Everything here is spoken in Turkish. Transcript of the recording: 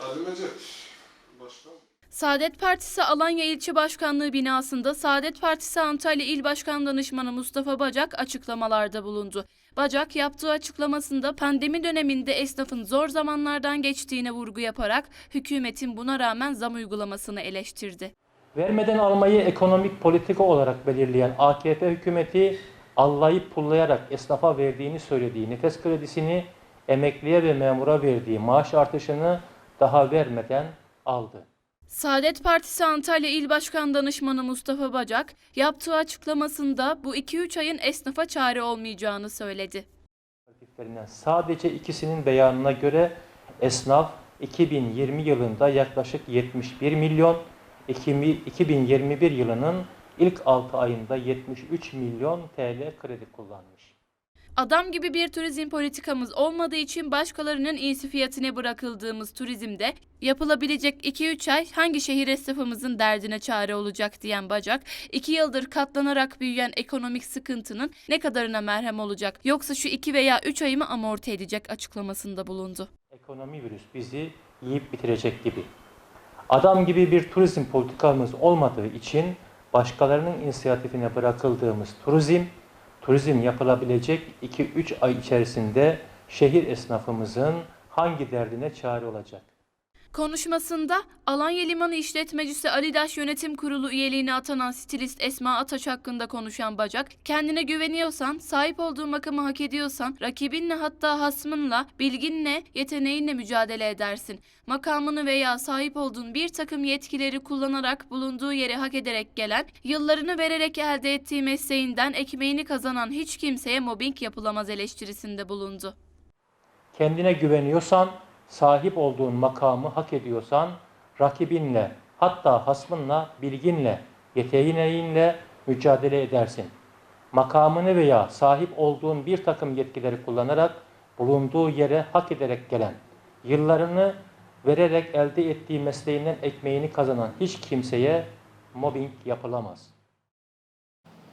Ali Mecet. Başkan. Saadet Partisi Alanya İlçe Başkanlığı binasında Saadet Partisi Antalya İl Başkan Danışmanı Mustafa Bacak açıklamalarda bulundu. Bacak yaptığı açıklamasında pandemi döneminde esnafın zor zamanlardan geçtiğine vurgu yaparak hükümetin buna rağmen zam uygulamasını eleştirdi. Vermeden almayı ekonomik politika olarak belirleyen AKP hükümeti allayıp pullayarak esnafa verdiğini söylediği nefes kredisini emekliye ve memura verdiği maaş artışını daha vermeden aldı. Saadet Partisi Antalya İl Başkan Danışmanı Mustafa Bacak yaptığı açıklamasında bu 2-3 ayın esnafa çare olmayacağını söyledi. Sadece ikisinin beyanına göre esnaf 2020 yılında yaklaşık 71 milyon, 2021 yılının ilk 6 ayında 73 milyon TL kredi kullanmış. Adam gibi bir turizm politikamız olmadığı için başkalarının iyisi fiyatına bırakıldığımız turizmde yapılabilecek 2-3 ay hangi şehir esnafımızın derdine çare olacak diyen Bacak, 2 yıldır katlanarak büyüyen ekonomik sıkıntının ne kadarına merhem olacak yoksa şu 2 veya 3 ayı mı amorti edecek açıklamasında bulundu. Ekonomi virüs bizi yiyip bitirecek gibi. Adam gibi bir turizm politikamız olmadığı için başkalarının inisiyatifine bırakıldığımız turizm, turizm yapılabilecek 2-3 ay içerisinde şehir esnafımızın hangi derdine çare olacak? Konuşmasında Alanya Limanı İşletmecisi Alidaş Yönetim Kurulu üyeliğine atanan stilist Esma Ataç hakkında konuşan Bacak, kendine güveniyorsan, sahip olduğun makamı hak ediyorsan, rakibinle hatta hasmınla, bilginle, yeteneğinle mücadele edersin. Makamını veya sahip olduğun bir takım yetkileri kullanarak bulunduğu yeri hak ederek gelen, yıllarını vererek elde ettiği mesleğinden ekmeğini kazanan hiç kimseye mobbing yapılamaz eleştirisinde bulundu. Kendine güveniyorsan, sahip olduğun makamı hak ediyorsan, rakibinle, hatta hasmınla, bilginle, yeteneğinle mücadele edersin. Makamını veya sahip olduğun bir takım yetkileri kullanarak bulunduğu yere hak ederek gelen, yıllarını vererek elde ettiği mesleğinden ekmeğini kazanan hiç kimseye mobbing yapılamaz.